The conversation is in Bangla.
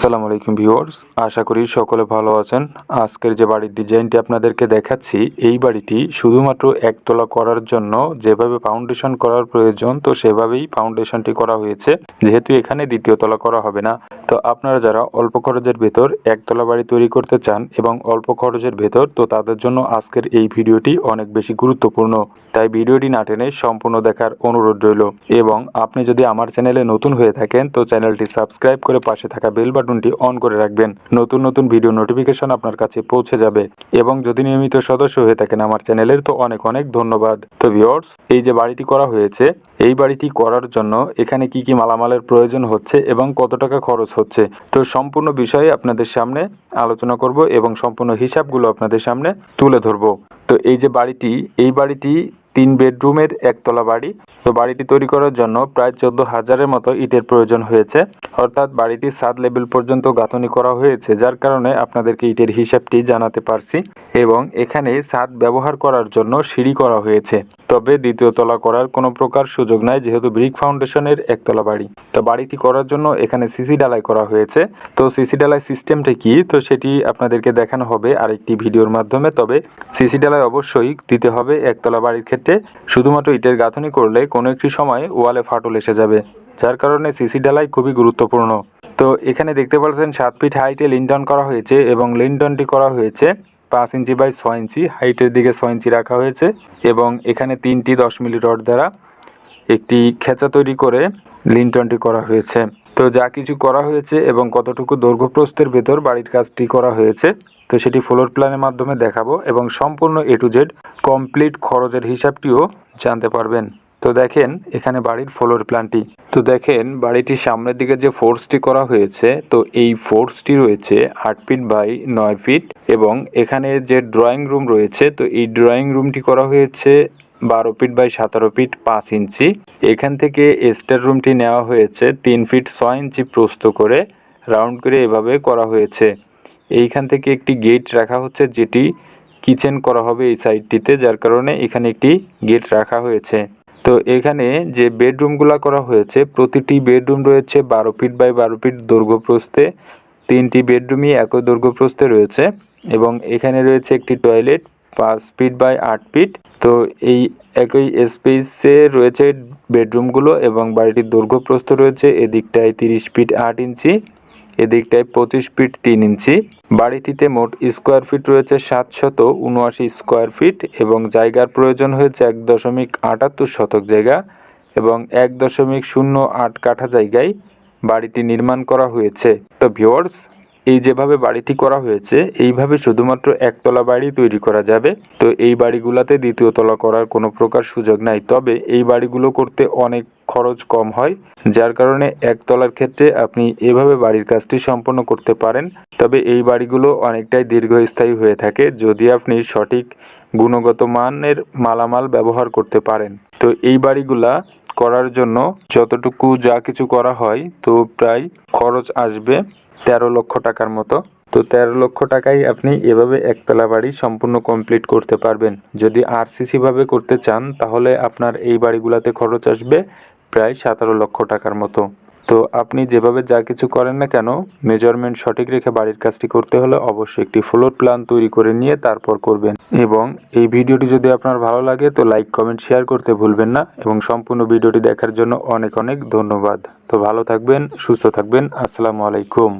আসসালামু আলাইকুম ভিউয়ার্স, আশা করি সকলে ভালো আছেন। আজকের যে বাড়ির ডিজাইনটি আপনাদেরকে দেখাচ্ছি, এই বাড়িটি শুধুমাত্র একতলা করার জন্য যেভাবে ফাউন্ডেশন করার প্রয়োজন, তো সেভাবেই ফাউন্ডেশনটি করা হয়েছে। যেহেতু এখানে দ্বিতীয় তলা করা হবে না, তো আপনারা যারা অল্প খরচের ভেতর একতলা বাড়ি তৈরি করতে চান এবং অল্প খরচের ভেতর, তো তাদের জন্য আজকের এই ভিডিওটি অনেক বেশি গুরুত্বপূর্ণ। তাই ভিডিওটি না টেনে সম্পূর্ণ দেখার অনুরোধ রইল। এবং আপনি যদি আমার চ্যানেলে নতুন হয়ে থাকেন, তো চ্যানেলটি সাবস্ক্রাইব করে পাশে থাকা বেল বাটনটি অন করে রাখবেন। নতুন নতুন ভিডিও নোটিফিকেশন আপনার কাছে পৌঁছে যাবে। এবং যদি নিয়মিত সদস্য হয়ে থাকেন আমার চ্যানেলের, তো অনেক অনেক ধন্যবাদ। তো ভিওর্স এই যে বাড়িটি করা হয়েছে, এই বাড়িটি করার জন্য এখানে কি কি মালামালের প্রয়োজন হচ্ছে এবং কত টাকা খরচ হচ্ছে? তো সম্পূর্ণ বিষয়ে আপনাদের সামনে আলোচনা করব এবং সম্পূর্ণ হিসাবগুলো আপনাদের সামনে তুলে ধরবো। তো এই যে বাড়িটি, এই বাড়িটি তিন বেডরুমের একতলা বাড়ি। তো বাড়িটি তৈরি করার জন্য প্রায় চোদ্দ হাজারের মতো ইটের প্রয়োজন হয়েছে। অর্থাৎ বাড়িটি সাত লেভেল পর্যন্ত গাঁথনি করা হয়েছে, যার কারণে আপনাদেরকে ইটের হিসাবটি জানাতে পারছি। এবং এখানে ছাদ ব্যবহার করার জন্য সিঁড়ি করা হয়েছে। তবে দ্বিতীয় তলা করার কোনো প্রকার সুযোগ নাই, যেহেতু ব্রিক ফাউন্ডেশনের একতলা বাড়ি। তো বাড়িটি করার জন্য এখানে সিসি ডালাই করা হয়েছে। তো সিসি ডালাই সিস্টেমটা কি? তো সেটি আপনাদেরকে দেখানো হবে আরেকটি ভিডিওর মাধ্যমে। তবে সিসি ডালাই অবশ্যই দিতে হবে একতলা বাড়ির ক্ষেত্রে। শুধুমাত্র ইটের গাঁথনি করলে কোনো একটি সময় ওয়ালে ফাটল এসে যাবে, যার কারণে সিসি ডালাই খুবই গুরুত্বপূর্ণ। তো এখানে দেখতে পাচ্ছেন সাত ফিট হাইটে লিন্টন করা হয়েছে এবং লিন্টনটি করা হয়েছে পাঁচ ইঞ্চি বাই ছয় ইঞ্চি, হাইটের দিকে ছয় ইঞ্চি রাখা হয়েছে এবং এখানে তিনটি দশ মিলি রড দ্বারা একটি খেঁচা তৈরি করে লিন্টনটি করা হয়েছে। তো যা কিছু করা হয়েছে এবং কতটুকু দৈর্ঘ্য প্রস্থের ভেতর বাড়ির কাজটি করা হয়েছে, তো সেটি ফ্লোর প্ল্যানের মাধ্যমে দেখাবো এবং সম্পূর্ণ এ টু জেড কমপ্লিট খরচের হিসাবটিও জানতে পারবেন। তো দেখেন, এখানে বাড়ির ফ্লোর প্ল্যানটি তো দেখেন, বাড়িটির সামনের দিকে যে ফোর্সটি করা হয়েছে, তো এই ফোর্সটি রয়েছে আট ফিট বাই নয় ফিট এবং এখানে যে ড্রয়িং রুম রয়েছে, তো এই ড্রয়িং রুমটি করা হয়েছে বারো ফিট বাই সতেরো ফিট পাঁচ ইঞ্চি। এখান থেকে স্টার রুমটি নেওয়া হয়েছে তিন ফিট ছয় ইঞ্চি প্রস্ত করে, রাউন্ড করে এভাবে করা হয়েছে। এইখান থেকে একটি গেট রাখা হচ্ছে যেটি কিচেন করা হবে এই সাইডটিতে, যার কারণে এখানে একটি গেট রাখা হয়েছে। তো এখানে যে বেডরুমগুলো করা হয়েছে, প্রতিটি বেডরুম রয়েছে বারো ফিট বাই বারো ফিট দৈর্ঘ্য তিনটি বেডরুমই একই দৈর্ঘ্য রয়েছে এবং এখানে রয়েছে একটি টয়লেট পাঁচ ফিট বাই আট ফিট। তো এই একই স্পেসে রয়েছে বেডরুমগুলো এবং বাড়িটির দৈর্ঘ্য প্রস্থ রয়েছে। এদিকটায় তিরিশ ফিট আট ইঞ্চি, এদিকটায় পঁচিশ ফিট তিন ইঞ্চি। বাড়িটিতে মোট স্কোয়ার ফিট রয়েছে সাতশত উনআশি স্কোয়ার ফিট এবং জায়গার প্রয়োজন হয়েছে এক দশমিক আটাত্তর শতক জায়গা এবং এক দশমিক শূন্য আট কাঠা জায়গায় বাড়িটি নির্মাণ করা হয়েছে। তো ভিওর্স এই যেভাবে বাড়িটি করা হয়েছে, এইভাবে শুধুমাত্র একতলা বাড়ি তৈরি করা যাবে। তো এই বাড়িগুলোতে দ্বিতীয় তলা করার কোনো প্রকার সুযোগ নাই। তবে এই বাড়িগুলো করতে অনেক খরচ কম হয়, যার কারণে একতলার ক্ষেত্রে আপনি এভাবে বাড়ির কাজটি সম্পন্ন করতে পারেন। তবে এই বাড়িগুলো অনেকটাই দীর্ঘস্থায়ী হয়ে থাকে, যদি আপনি সঠিক গুণগত মানের মালামাল ব্যবহার করতে পারেন। তো এই বাড়িগুলা করার জন্য যতটুকু যা কিছু করা হয়, তো প্রায় খরচ আসবে। তেরো লক্ষ টাকার মতো। তো তেরো লক্ষ টাকায় আপনি এভাবে একতলা বাড়ি সম্পূর্ণ কমপ্লিট করতে পারবেন। যদি আরসিসি ভাবে করতে চান, তাহলে আপনার এই বাড়িগুলোতে খরচ আসবে প্রায় সতেরো লক্ষ টাকার মতো। তো আপনি যেভাবে যা কিছু করেন না কেন মেজারমেন্ট সঠিক রেখে বাড়ির কাজটি করতে হলে অবশ্যই একটি ফ্লোর প্ল্যান তৈরি করে নিয়ে তারপর করবেন। এবং এই ভিডিওটি যদি আপনার ভালো লাগে, তো লাইক কমেন্ট শেয়ার করতে ভুলবেন না। এবং সম্পূর্ণ ভিডিওটি দেখার জন্য অনেক অনেক ধন্যবাদ। তো ভালো থাকবেন, সুস্থ থাকবেন। আসসালামু আলাইকুম।